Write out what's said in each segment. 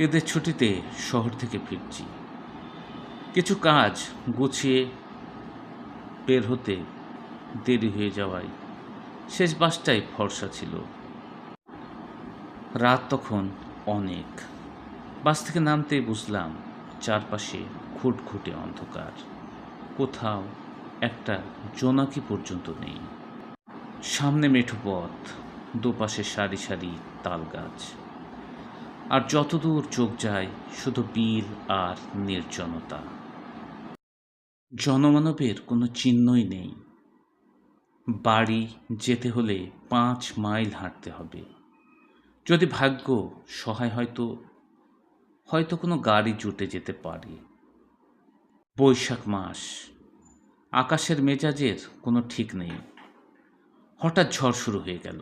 এদের ছুটিতে শহর থেকে ফিরছি। কিছু কাজ গুছিয়ে বের হতে দেরি হয়ে যাওয়ায় শেষ বাসটাই ফর্সা ছিল। রাত তখন অনেক। বাস থেকে নামতেই বুঝলাম চারপাশে খুটখুটে অন্ধকার। কোথাও একটা জোনাকি পর্যন্ত নেই। সামনে মেঠো পথ, দুপাশে সারি সারি তাল গাছ আর যতদূর চোখ যায়, শুধু বিল আর নির্জনতা। জনমানবের কোনো চিহ্নই নেই। বাড়ি যেতে হলে পাঁচ মাইল হাঁটতে হবে। যদি ভাগ্য সহায় হয়তো হয়তো কোনো গাড়ি জুটে যেতে পারে। বৈশাখ মাস, আকাশের মেজাজের কোনো ঠিক নেই। হঠাৎ ঝড় শুরু হয়ে গেল।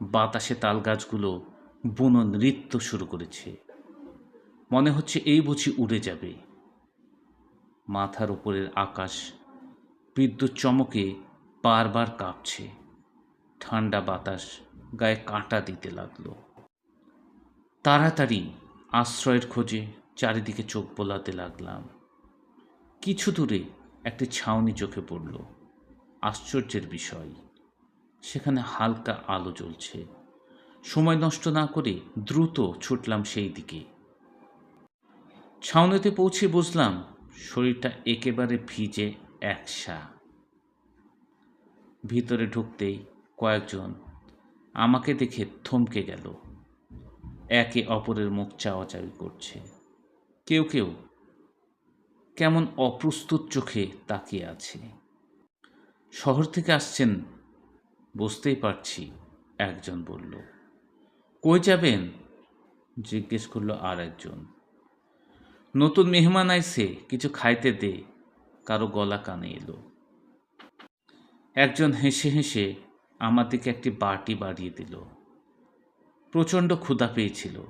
বাতাসে তাল গাছগুলো বুনো নৃত্য শুরু করেছে। মনে হচ্ছে এই বুঝি উড়ে যাবে। মাথার উপরের আকাশ বিদ্যুৎ চমকে বারবার কাঁপছে। ঠান্ডা বাতাস গায়ে কাঁটা দিতে লাগল। তাড়াতাড়ি আশ্রয়ের খোঁজে চারিদিকে চোখ বোলাতে লাগলাম। কিছু দূরে একটি ছাউনি চোখে পড়ল। আশ্চর্যের বিষয়, সেখানে হালকা আলো জ্বলছে। সময় নষ্ট না করে দ্রুত ছুটলাম সেই দিকে। ছাউনিতে পৌঁছে বুঝলাম শরীরটা একেবারে ভিজে একসা ভিতরে ঢুকতেই কয়েকজন আমাকে দেখে থমকে গেল। একে অপরের মুখ চাওয়াচাওয়ি করছে। কেউ কেউ কেমন অপ্রস্তুত চোখে তাকিয়ে আছে। শহর থেকে আসছেন, বুঝতেই পারছি, একজন বলল। যাবেন? জিজ্ঞেস করল আর একজন নতুন মেহমান আইসে কিছু খাইতে দে। কারও গলা কানে এলো। একজন হেসে হেসে আমার দিকে একটি বাটি বাড়িয়ে দিল। প্রচণ্ড ক্ষুধা পেয়েছিল,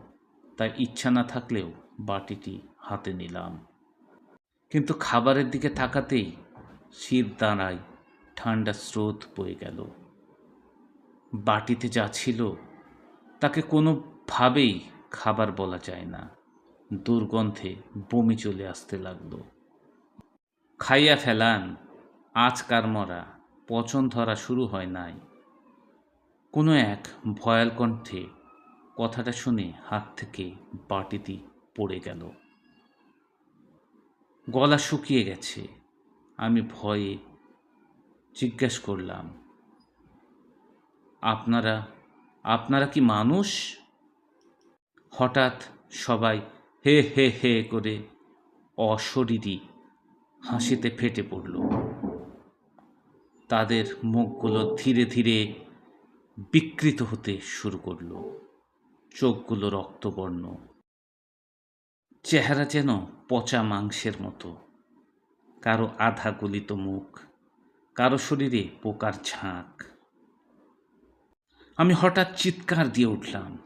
তাই ইচ্ছা না থাকলেও বাটিটি হাতে নিলাম। কিন্তু খাবারের দিকে তাকাতেই শীত দাঁড়ায়, ঠান্ডা স্রোত বয়ে গেল। বাটিতে যা ছিল তাকে কোনোভাবেই খাবার বলা যায় না। দুর্গন্ধে বমি চলে আসতে লাগল। খাইয়া ফেলান আজ কার মরা পচন ধরা শুরু হয় নাই। কোনো এক ভয়াল কণ্ঠে কথাটা শুনে হাত থেকে বাটিটি পড়ে গেল। গলা শুকিয়ে গেছে। আমি ভয়ে জিজ্ঞেস করলাম, আপনারা আপনারা কি মানুষ? হঠাৎ সবাই হে হে হে করে অশরীরী হাসিতে ফেটে পড়ল। তাদের মুখগুলো ধীরে ধীরে বিকৃত হতে শুরু করল। চোখগুলো রক্তবর্ণ। চেহারা যেন পচা মাংসের মতো। কারও আধা গলিত মুখ, কারও শরীরে পোকার ঝাঁক। আমি হঠাৎ চিৎকার দিয়ে উঠলাম।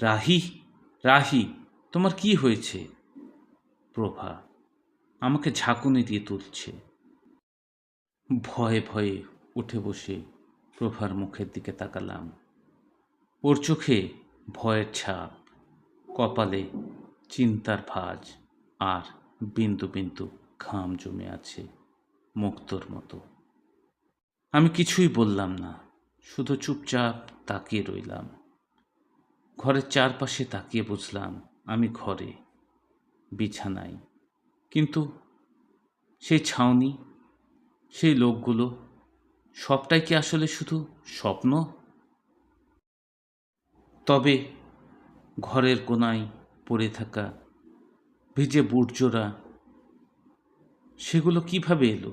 রাহি রাহি, তোমার কি হয়েছে? প্রভা, আমাকে ঝাঁকুনি দিয়ে তুলছে। ভয়ে ভয়ে উঠে বসে প্রভার মুখের দিকে তাকালাম। ওর চোখে ভয়ের ছাপ, কপালে চিন্তার ভাঁজ আর বিন্দু বিন্দু ঘাম জমে আছে মুক্তর মতো। আমি কিছুই বললাম না, শুধু চুপচাপ তাকিয়ে রইলাম। ঘরের চারপাশে তাকিয়ে বুঝলাম, আমি ঘরে, বিছানায়। কিন্তু সেই ছাউনি, সেই লোকগুলো, সবটাই কি আসলে শুধু স্বপ্ন? তবে ঘরের কোনায় পড়ে থাকা ভিজে বুটজোড়া, সেগুলো কীভাবে এলো?